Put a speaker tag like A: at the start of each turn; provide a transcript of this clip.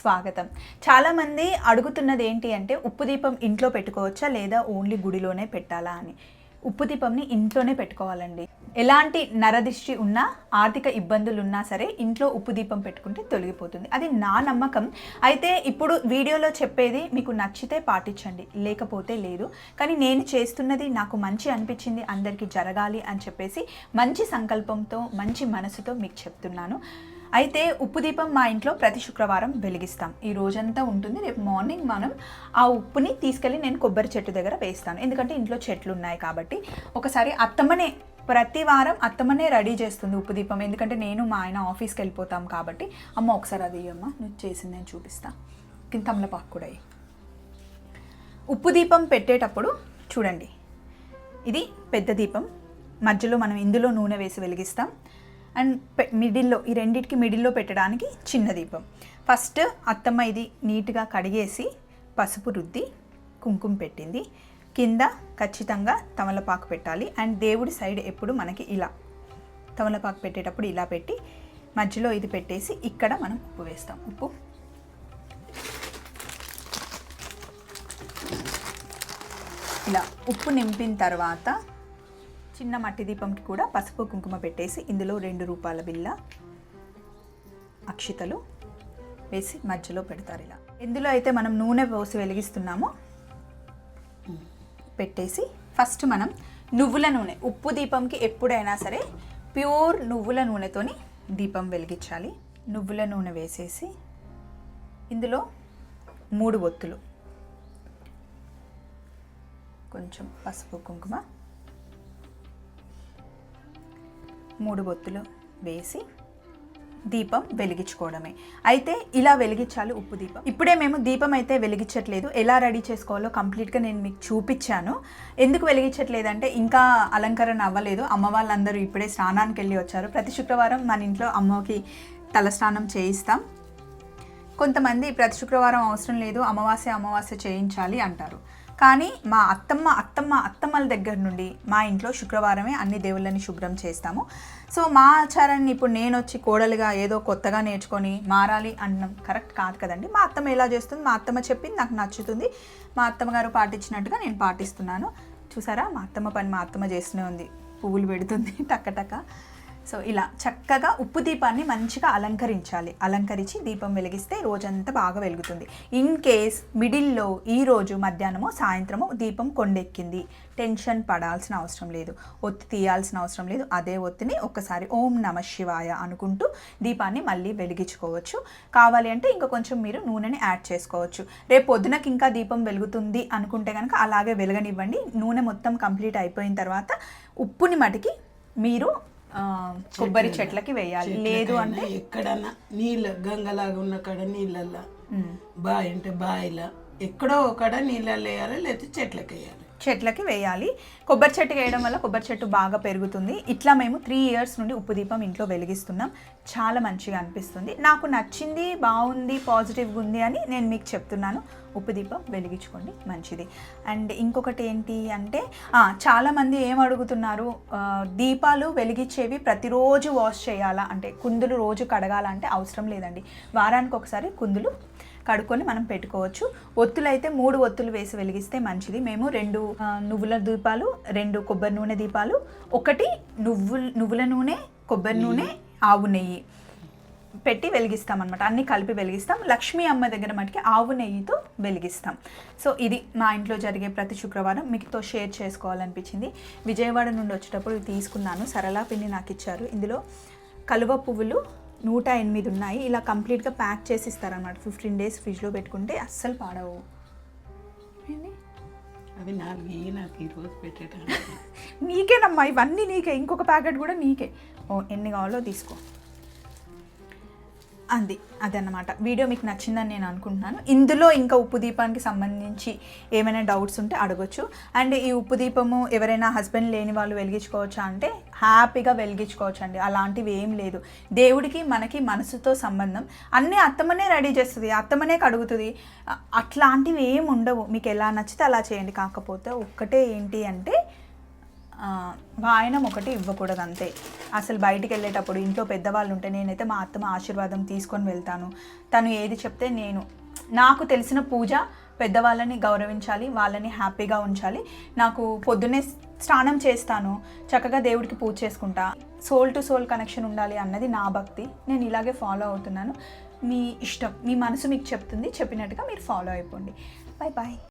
A: స్వాగతం. చాలామంది అడుగుతున్నది ఏంటి అంటే ఉప్పు దీపం ఇంట్లో పెట్టుకోవచ్చా లేదా ఓన్లీ గుడిలోనే పెట్టాలా అని. ఉప్పు దీపంని ఇంట్లోనే పెట్టుకోవాలండి. ఎలాంటి నరదిష్టి ఉన్నా ఆర్థిక ఇబ్బందులు ఉన్నా సరే ఇంట్లో ఉప్పు దీపం పెట్టుకుంటే తొలగిపోతుంది. అది నా నమ్మకం. అయితే ఇప్పుడు వీడియోలో చెప్పేది మీకు నచ్చితే పాటించండి లేకపోతే లేదు. కానీ నేను చేస్తున్నది నాకు మంచి అనిపించింది అందరికీ జరగాలి అని చెప్పేసి మంచి సంకల్పంతో మంచి మనసుతో మీకు చెప్తున్నాను. అయితే ఉప్పు దీపం మా ఇంట్లో ప్రతి శుక్రవారం వెలిగిస్తాం. ఈ రోజంతా ఉంటుంది. రేపు మార్నింగ్ మనం ఆ ఉప్పుని తీసుకెళ్ళి నేను కొబ్బరి చెట్టు దగ్గర వేస్తాను. ఎందుకంటే ఇంట్లో చెట్లు ఉన్నాయి కాబట్టి ఒకసారి అత్తమ్మనే ప్రతి వారం అత్తమ్మనే రెడీ చేస్తుంది ఉప్పు దీపం. ఎందుకంటే నేను మా ఆయన ఆఫీస్కి వెళ్ళిపోతాం కాబట్టి అమ్మ ఒకసారి అది అమ్మ నువ్వు చేసింది నేను చూపిస్తా. కింద తమలపాకు కూడా ఉప్పు దీపం పెట్టేటప్పుడు చూడండి. ఇది పెద్ద దీపం. మధ్యలో మనం ఇందులో నూనె వేసి వెలిగిస్తాం. అండ్ పె- మిడిల్లో ఈ రెండింటికి మిడిల్లో పెట్టడానికి చిన్న దీపం. ఫస్ట్ అత్తమ్మ ఇది నీట్గా కడిగేసి పసుపు రుద్ది కుంకుమ పెట్టింది. కింద ఖచ్చితంగా తమలపాకు పెట్టాలి. అండ్ దేవుడి సైడ్ ఎప్పుడు మనకి ఇలా తమలపాకు పెట్టేటప్పుడు ఇలా పెట్టి మధ్యలో ఇది పెట్టేసి ఇక్కడ మనం ఉప్పు వేస్తాం. ఉప్పు. ఇలా ఉప్పు నింపిన తర్వాత చిన్న మట్టి దీపంకి కూడా పసుపు కుంకుమ పెట్టేసి ఇందులో రెండు రూపాయల బిల్ల అక్షితలు వేసి మధ్యలో పెడతారు ఇలా. ఇందులో అయితే మనం నూనె పోసి వెలిగిస్తున్నామో. పెట్టేసి ఫస్ట్ మనం నువ్వుల నూనె ఉప్పు దీపంకి ఎప్పుడైనా సరే ప్యూర్ నువ్వుల నూనెతోని దీపం వెలిగించాలి. నువ్వుల నూనె వేసేసి ఇందులో మూడు ఒత్తులు. కొంచెం పసుపు కుంకుమ మూడు బొత్తులు వేసి దీపం వెలిగించుకోవడమే. అయితే ఇలా వెలిగించాలి ఉప్పు దీపం. ఇప్పుడే మేము దీపం అయితే వెలిగించట్లేదు. ఎలా రెడీ చేసుకోవాలో కంప్లీట్గా నేను మీకు చూపించాను. ఎందుకు వెలిగించట్లేదంటే ఇంకా అలంకరణ అవ్వలేదు. అమ్మ వాళ్ళందరూ ఇప్పుడే స్నానానికి వెళ్ళి వచ్చారు. ప్రతి శుక్రవారం మన ఇంట్లో అమ్మకి తలస్నానం చేయిస్తాం. కొంతమంది ప్రతి శుక్రవారం అవసరం లేదు. అమావాస్య అమావాస్య చేయించాలి అంటారు. కానీ మా అత్తమ్మ అత్తమ్మ అత్తమ్మల దగ్గర నుండి మా ఇంట్లో శుక్రవారమే అన్ని దేవుళ్ళని శుభ్రం చేస్తాము. సో మా ఆచారాన్ని ఇప్పుడు నేను వచ్చి కోడలుగా ఏదో కొత్తగా నేర్చుకొని మారాలి అన్నం కరెక్ట్ కాదు కదండి. మా అత్తమ్మ ఎలా చేస్తుంది? మా అత్తమ్మ చెప్పింది నాకు నచ్చుతుంది. మా అత్తమ్మ గారు పాటించినట్టుగా నేను పాటిస్తున్నాను. చూసారా? మా అత్తమ్మ పని మా అత్తమ్మ చేస్తూనే ఉంది. పువ్వులు పెడుతుంది. టక్క టక్క. సో ఇలా చక్కగా ఉప్పు దీపాన్ని మంచిగా అలంకరించాలి. అలంకరించి దీపం వెలిగిస్తే రోజంతా బాగా వెలుగుతుంది. ఇన్ కేస్ మిడిల్లో ఈ రోజు మధ్యాహ్నమో సాయంత్రమో దీపం కొండెక్కింది. టెన్షన్ పడాల్సిన అవసరం లేదు. ఒత్తి తీయాల్సిన అవసరం లేదు. అదే ఒత్తిని ఒక్కసారి ఓం నమ శివాయ అనుకుంటూ దీపాన్ని మళ్ళీ వెలిగించుకోవచ్చు. కావాలి అంటే ఇంకా కొంచెం మీరు నూనెని యాడ్ చేసుకోవచ్చు. రేపు పొద్దునకి ఇంకా దీపం వెలుగుతుంది అనుకుంటే కనుక అలాగే వెలగనివ్వండి. నూనె మొత్తం కంప్లీట్ అయిపోయిన తర్వాత ఉప్పుని మటుకి మీరు కొబ్బరి చెట్లకి వేయాలి. లేదు అంటే
B: ఎక్కడన్నా నీళ్ళ గంగలాగా ఉన్న కాడ నీళ్ళల్లో. బావి అంటే బావిలా ఎక్కడో ఒకడ నీళ్ళల్లో వేయాలి లేకపోతే చెట్లకి వేయాలి.
A: చెట్లకి వేయాలి. కొబ్బరి చెట్టు వేయడం వల్ల కొబ్బరి చెట్టు బాగా పెరుగుతుంది. ఇట్లా మేము త్రీ ఇయర్స్ నుండి ఉప్పు దీపం ఇంట్లో వెలిగిస్తున్నాం. చాలా మంచిగా అనిపిస్తుంది. నాకు నచ్చింది బాగుంది పాజిటివ్గా ఉంది అని నేను మీకు చెప్తున్నాను. ఉప్పు దీపం వెలిగించుకోండి మంచిది. అండ్ ఇంకొకటి ఏంటి అంటే చాలామంది ఏం అడుగుతున్నారు? దీపాలు వెలిగించేవి ప్రతిరోజు వాష్ చేయాలా? అంటే కుందులు రోజు కడగాలంటే అవసరం లేదండి. వారానికి ఒకసారి కుందులు కడుక్కొని మనం పెట్టుకోవచ్చు. ఒత్తులు అయితే మూడు ఒత్తులు వేసి వెలిగిస్తే మంచిది. మేము రెండు నువ్వుల దీపాలు రెండు కొబ్బరి నూనె దీపాలు ఒకటి నువ్వుల నువ్వుల నూనె కొబ్బరి నూనె ఆవు నెయ్యి పెట్టి వెలిగిస్తాం అనమాట అన్ని కలిపి వెలిగిస్తాం. లక్ష్మీ అమ్మ దగ్గర మటుకి ఆవు నెయ్యితో వెలిగిస్తాం. సో ఇది మా ఇంట్లో జరిగే ప్రతి శుక్రవారం మీతో షేర్ చేసుకోవాలనిపించింది. విజయవాడ నుండి వచ్చేటప్పుడు తీసుకున్నాను. సరళా పిండి నాకు ఇచ్చారు. ఇందులో కలువ పువ్వులు నూట ఎనిమిది ఉన్నాయి. ఇలా కంప్లీట్గా ప్యాక్ చేసి ఇస్తారనమాట ఫిఫ్టీన్ డేస్ ఫ్రిడ్జ్లో పెట్టుకుంటే అస్సలు పాడవు?
B: అవి నాలుగు నాకు ఈరోజు పెట్టేటానికి
A: నీకేనమ్మా ఇవన్నీ నీకే. ఇంకొక ప్యాకెట్ కూడా నీకే. ఓ ఎన్ని కావాలో తీసుకో. అంది. అదన్నమాట. వీడియో మీకు నచ్చిందని నేను అనుకుంటున్నాను. ఇందులో ఇంకా ఉప్పు దీపానికి సంబంధించి ఏమైనా డౌట్స్ ఉంటే అడగొచ్చు. అండ్ ఈ ఉప్పు దీపము ఎవరైనా హస్బెండ్ లేని వాళ్ళు వెలిగించుకోవచ్చా అంటే హ్యాపీగా వెలిగించుకోవచ్చు అండి అలాంటివి ఏం లేదు. దేవుడికి మనకి మనసుతో సంబంధం. అన్నీ అత్తమ్మనే రెడీ చేస్తుంది అత్తమ్మనే కడుగుతుంది. అట్లాంటివి ఏం ఉండవు. మీకు ఎలా నచ్చితే అలా చేయండి. కాకపోతే ఒక్కటే ఏంటి అంటే వాయనం ఒకటి ఇవ్వకూడదు అంతే అసలు బయటికి వెళ్ళేటప్పుడు ఇంట్లో పెద్దవాళ్ళు ఉంటే నేనైతే మా అత్తమ్మ ఆశీర్వాదం తీసుకొని వెళ్తాను. తను ఏది చెప్తే నేను. నాకు తెలిసిన పూజ పెద్దవాళ్ళని గౌరవించాలి వాళ్ళని హ్యాపీగా ఉంచాలి. నాకు పొద్దున్నే స్నానం చేస్తాను చక్కగా దేవుడికి పూజ చేసుకుంటా. సోల్ టు సోల్ కనెక్షన్ ఉండాలి అన్నది నా భక్తి. నేను ఇలాగే ఫాలో అవుతున్నాను. మీ ఇష్టం మీ మనసు మీకు చెప్తుంది చెప్పినట్టుగా మీరు ఫాలో అయిపోండి. Bye bye